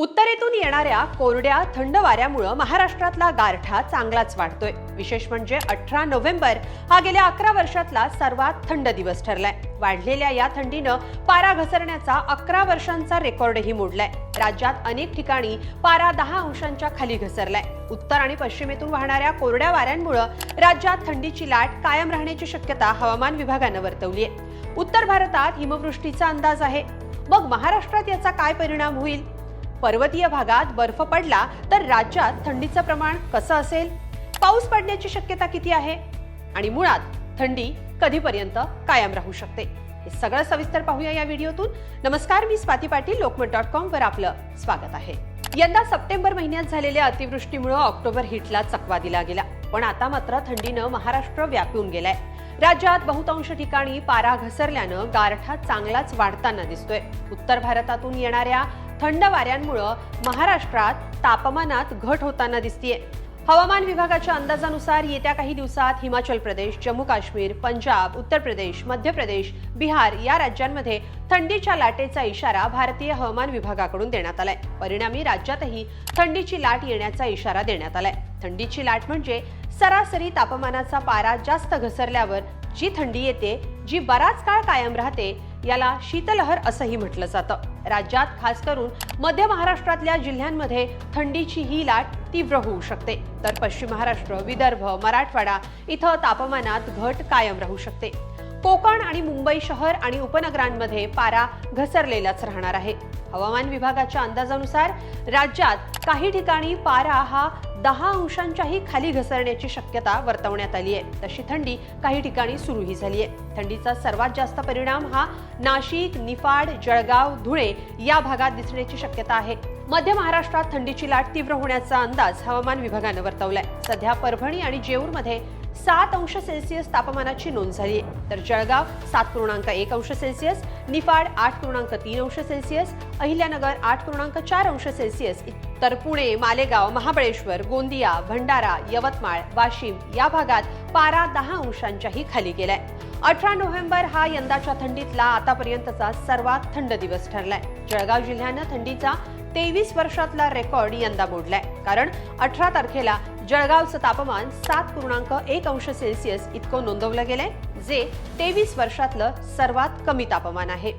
उत्तरेतून येणाऱ्या कोरड्या थंड वाऱ्यामुळं महाराष्ट्रातला गारठा चांगलाच वाढतोय. विशेष म्हणजे अठरा नोव्हेंबर हा गेल्या अकरा वर्षातला सर्वात थंड दिवस ठरलाय. वाढलेल्या या थंडीनं पारा घसरण्याचा अकरा वर्षांचा रेकॉर्डही मोडलाय. राज्यात अनेक ठिकाणी पारा दहा अंशांच्या खाली घसरलाय. उत्तर आणि पश्चिमेतून वाहणाऱ्या कोरड्या वाऱ्यांमुळं राज्यात थंडीची लाट कायम राहण्याची शक्यता हवामान विभागानं वर्तवली आहे उत्तर भारतात हिमवृष्टीचा अंदाज आहे. मग महाराष्ट्रात याचा काय परिणाम होईल? पर्वतीय भागात बर्फ पडला तर राज्यात थंडीचं प्रमाण कसं असेल? पाऊस पडण्याची शक्यता किती आहे? आणि मुळात थंडी कधीपर्यंत कायम राहू शकते? हे सगळं सविस्तर पाहूया या व्हिडिओतून. नमस्कार मी स्वाती पाटील लोकमत डॉट कॉम वर आपलं स्वागत आहे. यंदा सप्टेंबर महिन्यात झालेल्या अतिवृष्टीमुळे ऑक्टोबर हिटला चकवा दिला गेला. पण आता मात्र थंडीनं महाराष्ट्र व्यापून गेलाय. राज्यात बहुतांश ठिकाणी पारा घसरल्यानं गारठा चांगलाच वाढताना दिसतोय. उत्तर भारतातून येणाऱ्या थंड वाऱ्यांमुळं महाराष्ट्रात तापमानात घट होताना दिसतीये. हवामान विभागाच्या अंदाजानुसार येत्या काही दिवसात हिमाचल प्रदेश जम्मू काश्मीर पंजाब उत्तर प्रदेश मध्य प्रदेश बिहार या राज्यांमध्ये थंडीच्या लाटेचा इशारा भारतीय हवामान विभागाकडून देण्यात आलाय. परिणामी राज्यातही थंडीची लाट येण्याचा इशारा देण्यात आलाय. थंडीची लाट म्हणजे सरासरी तापमानाचा पारा जास्त घसरल्यावर जी थंडी येते जी बराच काळ कायम राहते याला शीतलहर असंही म्हटलं जातं. राज्यात खास करून मध्य महाराष्ट्रातल्या जिल्ह्यांमध्ये थंडीची ही लाट तीव्र होऊ शकते. तर पश्चिम महाराष्ट्र विदर्भ मराठवाडा इथं तापमानात घट कायम राहू शकते. कोकण आणि मुंबई शहर आणि उपनगरांमध्ये पारा घसरलेलाच राहणार आहे. हवामान विभागाच्या अंदाजानुसार राज्यात काही ठिकाणी पारा हा दहा अंशांच्याही खाली घसरण्याची शक्यता वर्तवण्यात आली आहे. तशी थंडी काही ठिकाणी सुरूही झाली आहे थंडीचा सर्वात जास्त परिणाम हा नाशिक निफाड जळगाव धुळे या भागात दिसण्याची शक्यता आहे. मध्य महाराष्ट्रात थंडीची लाट तीव्र होण्याचा अंदाज हवामान विभागानं वर्तवलाय. सध्या परभणी आणि जेऊरमध्ये सात अंश सेल्सिअस तापमानाची नोंद झाली आहे. तर जळगाव सात पूर्णांक एक अंश सेल्सिअस निफाड आठ पूर्णांक तीन अंश सेल्सिअस अहिल्यानगर आठ पूर्णांक चार अंश सेल्सिअस. तर पुणे मालेगाव महाबळेश्वर गोंदिया भंडारा यवतमाळ वाशिम या भागात पारा दहा अंशांच्याही खाली गेलाय. अठरा नोव्हेंबर हा यंदाच्या थंडीतला आतापर्यंतचा सर्वात थंड दिवस ठरलाय. जळगाव जिल्ह्यानं थंडीचा तेवीस वर्षातला रेकॉर्ड यंदा मोडलाय. कारण अठरा तारखेला जळगावचं तापमान सात पूर्णांक एक अंश सेल्सिअस इतकं नोंदवलं गेलंय जे तेवीस वर्षातलं सर्वात कमी तापमान आहे.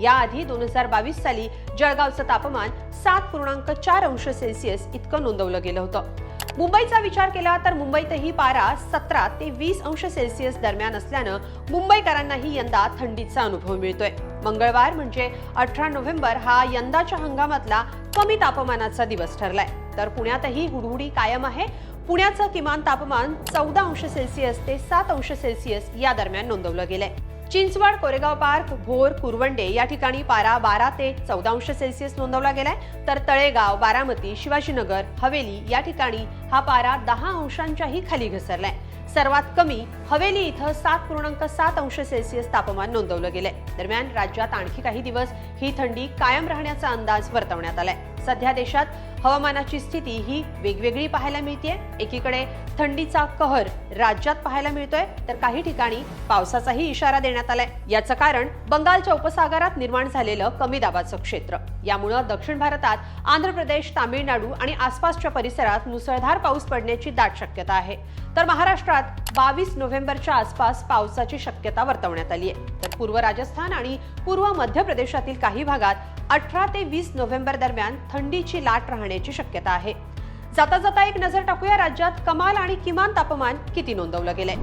याआधी दोन हजार बावीस साली जळगावचं तापमान सात पूर्णांक चार अंश सेल्सिअस इतकं नोंदवलं गेलं होतं. मुंबईचा विचार केला तर मुंबईतही पारा सतरा ते वीस अंश सेल्सिअस दरम्यान असल्यानं मुंबईकरांनाही यंदा थंडीचा अनुभव मिळतोय. मंगळवार म्हणजे अठरा नोव्हेंबर हा यंदाच्या हंगामातला कमी तापमानाचा दिवस ठरलाय. तर पुण्यातही हुडहुडी कायम आहे. पुण्याचं किमान तापमान चौदा अंश सेल्सिअस ते सात अंश सेल्सिअस या दरम्यान नोंदवलं गेलंय. चिंचवड कोरेगाव पार्क भोर कुरवंडे या ठिकाणी पारा बारा ते चौदा अंश सेल्सिअस नोंदवला गेलाय. तर तळेगाव बारामती शिवाजीनगर हवेली या ठिकाणी हा पारा दहा अंशांच्याही खाली घसरलाय. सर्वात कमी हवेली इथं सात पूर्णांक सात अंश सेल्सिअस तापमान नोंदवलं गेलंय. दरम्यान राज्यात आणखी काही दिवस ही थंडी कायम राहण्याचा अंदाज वर्तवण्यात आलाय. सध्या देशात हवामानाची स्थिती ही वेगवेगळी पाहायला मिळते एकीकडे थंडीचा कहर राज्यात पाहायला मिळतोय तर काही ठिकाणी पावसाचाही इशारा देण्यात आलाय. याचं कारण बंगालच्या उपसागरात निर्माण झालेलं कमी दाबाचं क्षेत्र. यामुळं दक्षिण भारतात आंध्र प्रदेश तामिळनाडू आणि आसपासच्या परिसरात मुसळधार पाऊस पडण्याची दाट शक्यता आहे. तर महाराष्ट्रात बावीस नोव्हेंबरच्या आसपास पावसाची शक्यता वर्तवण्यात आली आहे तर पूर्व राजस्थान आणि पूर्व मध्य प्रदेशातील काही भागात अठरा ते वीस नोव्हेंबर दरम्यान थंडीची लाट राहण्याची शक्यता आहे. जाता जाता एक नजर टाकूया राज्यात कमाल आणि किमान तापमान किती नोंदवलं गेलंय?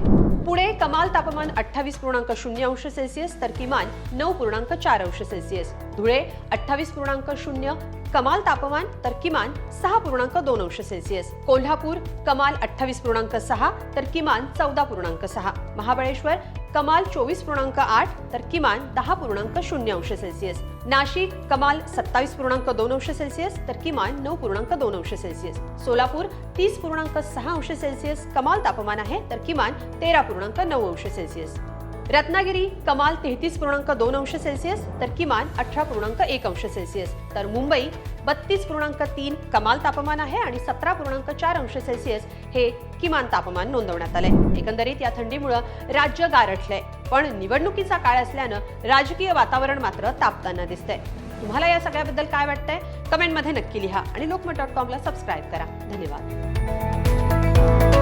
पुणे कमाल तापमान अठ्ठावीस पूर्णांक शून्य अंश सेल्सिअस तर किमान नऊ पूर्णांक चार अंश सेल्सिअस. धुळे अठ्ठावीस पूर्णांक शून्य कमाल तापमान तर किमान सहा पूर्णांक दोन अंश सेल्सिअस. कोल्हापूर कमाल अठ्ठावीस पूर्णांक सहा तर किमान चौदा पूर्णांक सहा. महाबळेश्वर कमाल चोवीस पूर्णांक आठ तर किमान दहा पूर्णांक शून्य अंश सेल्सिअस. नाशिक कमाल सत्तावीस पूर्णांक दोन अंश सेल्सिअस तर किमान नऊ पूर्णांक दोन अंश सेल्सिअस. सोलापूर तीस पूर्णांक सहा अंश सेल्सिअस कमाल तापमान आहे तर किमान तेरा पूर्णांक नऊ अंश सेल्सिअस. रत्नागिरी कमाल तेहतीस पूर्णांक दोन अंश सेल्सिअस तर किमान अठरा पूर्णांक एक अंश सेल्सिअस. तर मुंबई बत्तीस पूर्णांक तीन कमाल तापमान आहे आणि सतरा पूर्णांक चार अंश सेल्सिअस हे किमान तापमान नोंदवण्यात आलंय. एकंदरीत या थंडीमुळं राज्य गारठलंय. पण निवडणुकीचा काळ असल्यानं राजकीय वातावरण मात्र तापताना दिसतंय. तुम्हाला या सगळ्याबद्दल काय वाटतंय? कमेंटमध्ये नक्की लिहा आणि लोकमत डॉट कॉमला सबस्क्राईब करा. धन्यवाद.